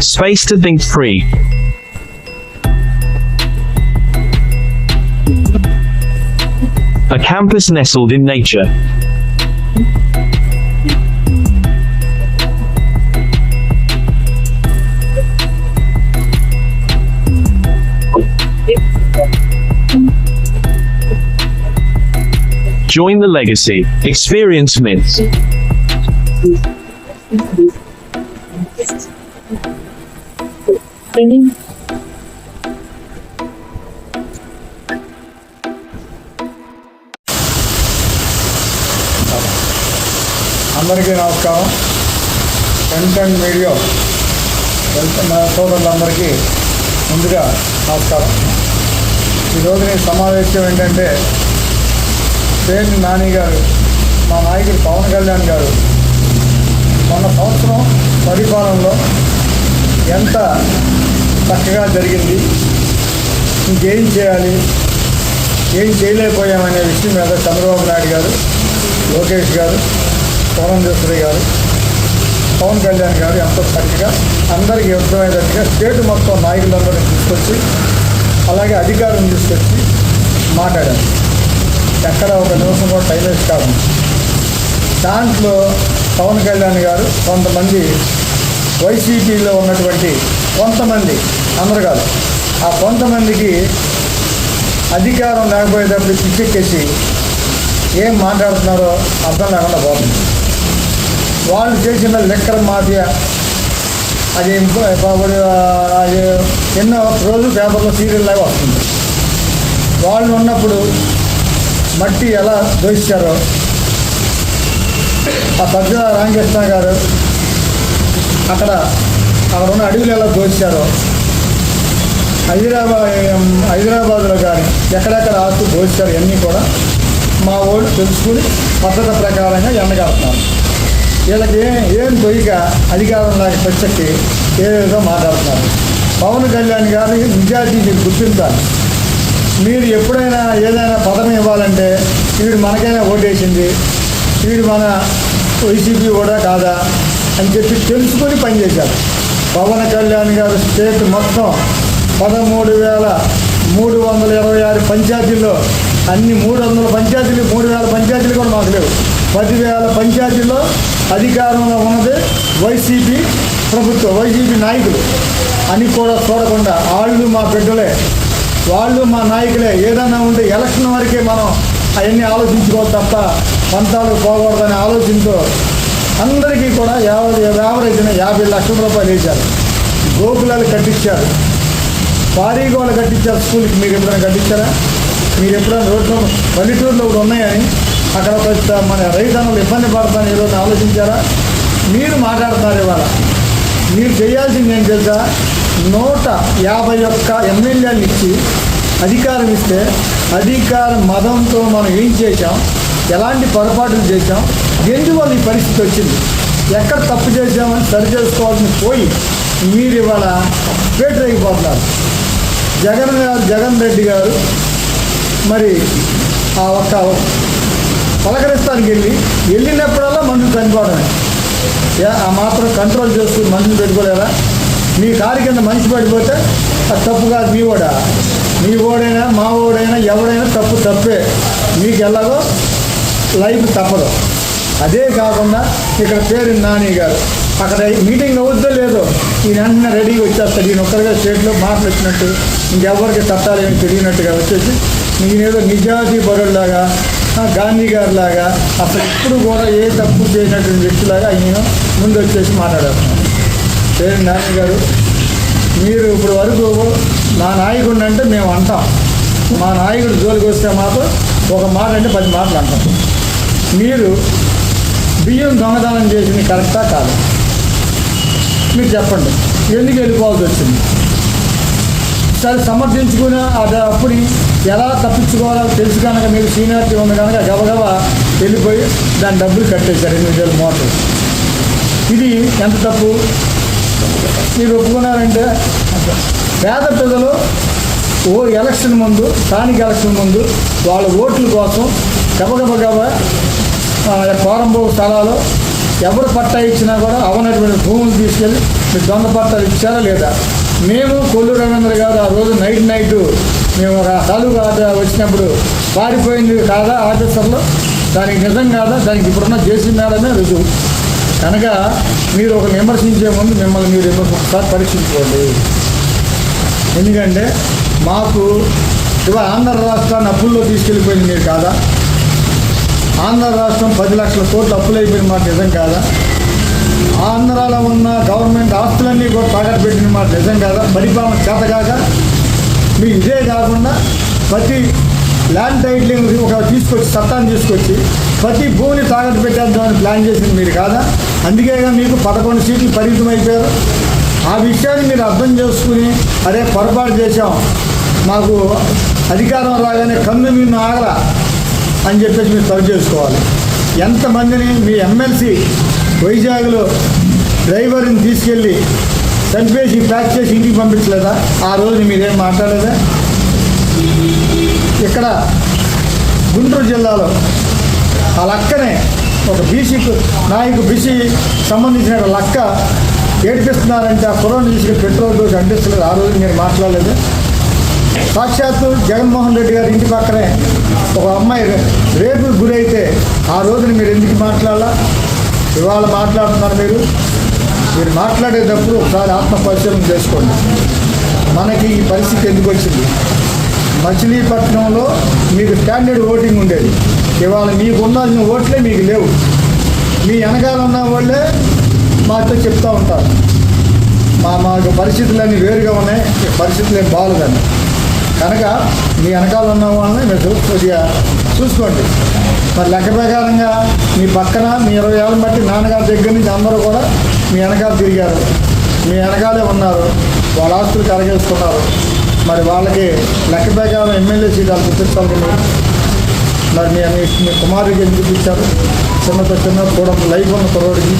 Space to think free. A campus nestled in nature. Join the legacy. Experience myths. అందరికీ నమస్కారం. Print and media వెళ్తున్న సోదరులందరికీ ముందుగా నమస్కారం. ఈరోజు నేను సమావేశం ఏంటంటే పేరు నాని గారు మా నాయకుడు పవన్ కళ్యాణ్ గారు మొన్న సంవత్సరం పరిపాలనలో ఎంత చక్కగా జరిగింది. ఇంకేం చేయాలి? ఏం చేయలేకపోయామనే విషయం మీద చంద్రబాబు నాయుడు గారు లోకేష్ గారు పురంధేశ్వరి గారు పవన్ కళ్యాణ్ గారు ఎంతో చక్కగా అందరికీ అర్థమయ్యేటట్టుగా స్టేట్ మొత్తం నాయకులందరినీ తీసుకొచ్చి అలాగే అధికారులను తీసుకొచ్చి మాట్లాడారు. ఎక్కడ ఒక నిమిషం కూడా టైం వేస్ట్ కాదు. దాంట్లో పవన్ కళ్యాణ్ గారు కొంతమంది వైసీపీలో ఉన్నటువంటి కొంతమంది అందరు కాదు ఆ కొంతమందికి అధికారం లేకపోయేటప్పుడు పిచ్చెక్కేసి ఏం మాట్లాడుతున్నారో అర్థం లేకుండా పోతుంది. వాళ్ళు చేసిన లెక్కల మాఫియా అది ఇంకో- అది ఎన్నో రోజు పేపర్లో సీరియల్ లాగా వస్తుంది. వాళ్ళు ఉన్నప్పుడు మట్టి ఎలా దోషించారో ఆ సజ్జల రామకృష్ణ గారు అక్కడ అక్కడ ఉన్న అడవులు ఎలా దోచారో హైదరాబాద్ హైదరాబాద్లో కానీ ఎక్కడెక్కడ ఆస్తు దోచారు ఇవన్నీ కూడా మా వాళ్ళు తెలుసుకుని పద్ధతి ప్రకారంగా ఎండగడుతున్నారు. వీళ్ళకి ఏం ఏం దొయ్యక అధికారం నాకు ప్రత్యక్కి ఏ విధంగా మాట్లాడుతున్నారు. పవన్ కళ్యాణ్ గారి నిజాయితీ మీరు గుర్తించాలి మీరు ఎప్పుడైనా ఏదైనా పదం ఇవ్వాలంటే వీడు మనకైనా ఓటేసింది. వీడు మన వైసీపీ కూడా కాదా? అని చెప్పి తెలుసుకొని పనిచేశారు పవన్ కళ్యాణ్ గారు స్టేట్ మొత్తం పదమూడు వేల మూడు వందల ఇరవై ఆరు పంచాయతీల్లో అన్ని మూడు వందల పంచాయతీలు మూడు వేల పంచాయతీలు కూడా మాకు లేవు. పదివేల పంచాయతీల్లో అధికారంలో ఉన్నది వైసీపీ ప్రభుత్వం వైసీపీ నాయకులు. అని కూడా చూడకుండా వాళ్ళు మా బిడ్డలే వాళ్ళు మా నాయకులే. ఏదైనా ఉంటే ఎలక్షన్ వరకే మనం అవన్నీ ఆలోచించుకోవాలి తప్ప పంతాలకు పోకూడదనే ఆలోచనతో అందరికీ కూడా యాభై యావరేజ్ యాభై లక్షల రూపాయలు వేశారు. గోకులాలు కట్టించారు. పారీగోలు కట్టించారు స్కూల్కి. మీరు ఎప్పుడైనా కట్టించారా? మీరు ఎప్పుడైనా రోడ్లు పల్లెటూరులో కూడా ఉన్నాయని అక్కడ కొంత మన రైతన్నులు ఇబ్బంది పడతాను ఈరోజు ఆలోచించారా? మీరు మాట్లాడుతున్నారు ఇవాళ. మీరు చేయాల్సింది ఏం తెలుసా? నూట యాభై ఒక్క ఎమ్మెల్యేలు ఇచ్చి అధికారం ఇస్తే అధికార మదంతో మనం ఏం చేశాం? ఎలాంటి పొరపాట్లు చేశాం? ఎందువల్ల ఈ పరిస్థితి వచ్చింది? ఎక్కడ తప్పు చేశామని సరి చేసుకోవాల్సిన పోయి మీరు ఇవాళ పేటరైపోతున్నారు జగన్ గారు జగన్ రెడ్డి గారు మరి ఆ ఒక్క పలకరిస్తానికి వెళ్ళి వెళ్ళినప్పుడల్లా మనుషులు చనిపోవడమే. ఆ మాత్రం కంట్రోల్ చేసుకుని మనుషులు పెట్టుకోలేరా? మీ కారు కింద మనిషి పడిపోతే అది తప్పు కాదు మీ ఓడా. మీ ఓడైనా మా ఓడైనా ఎవడైనా తప్పు తప్పే. మీకు ఎలాగో లైఫ్ తప్పదు. అదే కాకుండా ఇక్కడ పేరు నాని గారు. అక్కడ మీటింగ్ అవుద్దో లేదో. ఈయన వెంటనే రెడీగా వచ్చేస్తాడు. ఈయన ఒక్కరిగా స్టేట్లో మాటలు వచ్చినట్టు ఇంకెవరికి చట్టాలు తెలియనట్టుగా వచ్చేసి ఈయనేదో నిజాజీ పరుల్లాగా గాంధీ గారి లాగా అసలు ఇప్పుడు కూడా ఏ తప్పు చేయనటువంటి వ్యక్తిలాగా ఈయన ముందు వచ్చేసి మాట్లాడేస్తున్నాను పేరు నాని గారు మీరు ఇప్పుడు వరకు మా నాయకుడిని అంటే మేము అంటాం. మా నాయకుడు జోలికి వస్తే మాత్రం ఒక మాట అంటే పది మాటలు అంటాం. మీరు బియ్యం దొంగదానం చేసింది కరెక్టా కాదు? మీరు చెప్పండి. ఎందుకు వెళ్ళిపోవాల్సి వచ్చింది? సరే సమర్థించుకుని అది అప్పుడు ఎలా తప్పించుకోవాలో తెలుసు కనుక మీకు సీనియారిటీ ఉంది కనుక గబగబా వెళ్ళిపోయి దాని డబ్బులు కట్టేశారు ఎనిమిది వేల మోటార్. ఇది ఎంత తప్పు? మీరు ఒప్పుకున్నారంటే పేద ప్రజలు ఓ ఎలక్షన్ ముందు స్థానిక ఎలక్షన్ ముందు వాళ్ళ ఓట్ల కోసం గబగబగబ కోరంబో స్థలాలు ఎవరు పట్టా ఇచ్చినా కూడా అవనటువంటి భూములు తీసుకెళ్ళి మీరు దొంగ పట్టాలు ఇచ్చారా లేదా? మేము కొల్లు రవీంద్ర గారు ఆ రోజు నైట్ నైట్ మేము ఒక తాలూకా వచ్చినప్పుడు పారిపోయింది కాదా ఆఫీసర్లో? దానికి నిజం కాదా? దానికి ఇప్పుడున్న జేసీ మేడమే రుజువు. కనుక మీరు ఒక విమర్శించే ముందు మిమ్మల్ని మీరు ఒకసారి పరీక్షించుకోండి. ఎందుకంటే మాకు ఇవాళ ఆంధ్ర రాష్ట్రాన్ని అప్పుల్లో తీసుకెళ్ళిపోయింది మీరు కాదా? ఆంధ్ర రాష్ట్రం పది లక్షల కోట్లు అప్పులైపోయిన మాట నిజం కాదా? ఆంధ్రాలో ఉన్న గవర్నమెంట్ ఆస్తులన్నీ కూడా తాకట్టు పెట్టిన మాట నిజం కాదా? పరిపాలన చేతగాక మీ ఇదే కాకుండా ప్రతి ల్యాండ్ టైటిలింగ్ ఒక తీసుకొచ్చి చట్టాన్ని తీసుకొచ్చి ప్రతి భూమిని తాకట్టు పెట్టేద్దామని ప్లాన్ చేసింది మీరు కాదా? అందుకేగా మీకు పదకొండు సీట్లు పరిమితం అయిపోయారు ఆ విషయాన్ని మీరు అర్థం చేసుకుని అదే పొరపాటు చేశాం. మాకు అధికారం రాగానే కన్ను నిన్ను ఆగరా. అని చెప్పేసి మీరు సర్వ్ చేసుకోవాలి. ఎంతమందిని మీ ఎమ్మెల్సీ వైజాగ్లో డ్రైవర్ని తీసుకెళ్ళి చంపేసి ప్యాక్ చేసి ఇంటికి పంపించలేదా? ఆ రోజు మీరేం మాట్లాడలేదా ఇక్కడ గుంటూరు జిల్లాలో ఆ లక్కనే ఒక బీసీ నాయకు బీసీ సంబంధించిన లక్క ఏడ్పిస్తున్నారంటే ఆ కుర్రను తీసుకుని పెట్రోల్ డోస్ అంటిస్తలేదు ఆ రోజు మీరు మాట్లాడలేదు. సాక్షాత్తు జగన్మోహన్ రెడ్డి గారి ఇంటి పక్కనే ఒక అమ్మాయి రేపు గురైతే ఆ రోజున మీరు ఎందుకు మాట్లాడాలా? ఇవాళ మాట్లాడుతున్నారు మీరు. మీరు మాట్లాడేటప్పుడు ఒకసారి ఆత్మపరిచయం చేసుకోండి. మనకి ఈ పరిస్థితి ఎందుకు వచ్చింది? మచిలీపట్నంలో మీకు స్టాండర్డ్ ఓటింగ్ ఉండేది. ఇవాళ మీకు ఉండాల్సిన ఓట్లే మీకు లేవు. మీ వెనకాల ఉన్న వాళ్ళే మాతో చెప్తూ ఉంటారు. మా మాకు పరిస్థితులన్నీ వేరుగా ఉన్నాయి. పరిస్థితులు ఏం బాగాలేదండి కనుక మీ వెనకాల ఉన్న వాళ్ళని మీరు కొద్దిగా చూసుకోండి. మరి లెక్క ప్రకారంగా మీ పక్కన మీ ఇరవై ఏళ్ళని బట్టి నాన్నగారి దగ్గర నుంచి అందరూ కూడా మీ వెనకాల తిరిగారు. మీ వెనకాలే ఉన్నారు. వాళ్ళ ఆస్తులు కరగేసుకున్నారు. మరి వాళ్ళకి లెక్క ప్రకారం ఎమ్మెల్యే సీటాలు చూపించాలి మరి. మీ మీ కుమారుడికి ఎందుకు ఇచ్చారు చిన్నతో చిన్న కూడా లైఫ్ ఉన్న కుర్రోడికి.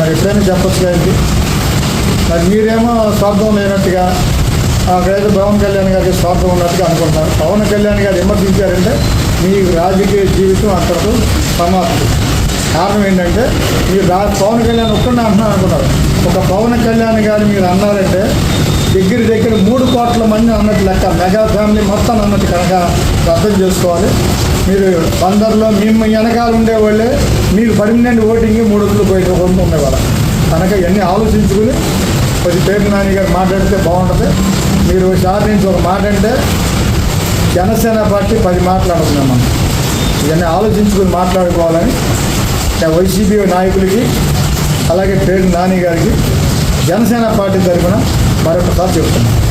మరి ఎప్పుడైనా చెప్పచ్చు కానీ మరి మీరేమో స్వార్థం లేనట్టుగా నాకైతే పవన్ కళ్యాణ్ గారికి స్వార్థం ఉన్నట్టుగా అనుకుంటున్నారు పవన్ కళ్యాణ్ గారు విమర్శించారంటే మీ రాజకీయ జీవితం అంతకు సమాప్తి. కారణం ఏంటంటే మీరు రా పవన్ కళ్యాణ్ ఒక్కడిని అంటున్నాను అనుకున్నారు. ఒక పవన్ కళ్యాణ్ గారు మీరు అన్నారంటే దగ్గర దగ్గర మూడు కోట్ల మంది అన్నట్టు లెక్క మెగా ఫ్యామిలీ మొత్తం అన్నట్టు కనుక అర్థం చేసుకోవాలి. మీరు బందర్లో మేము వెనకాల ఉండేవాళ్ళే మీరు పర్మనెంట్ ఓటింగ్ మూడు వందలు పోయి ఉండేవాళ్ళం. కనుక ఇవన్నీ ఆలోచించుకుని కొద్ది పేరు నాని గారు మాట్లాడితే బాగుంటుంది. మీరు ఒకసారి నుంచి ఒక మాట అంటే జనసేన పార్టీ పది మాట్లాడుతున్నాం మనం. ఇవన్నీ ఆలోచించుకుని మాట్లాడుకోవాలని వైసీపీ నాయకులకి అలాగే పేరు నాని గారికి జనసేన పార్టీ తరఫున మరొకసారి చెప్తున్నాను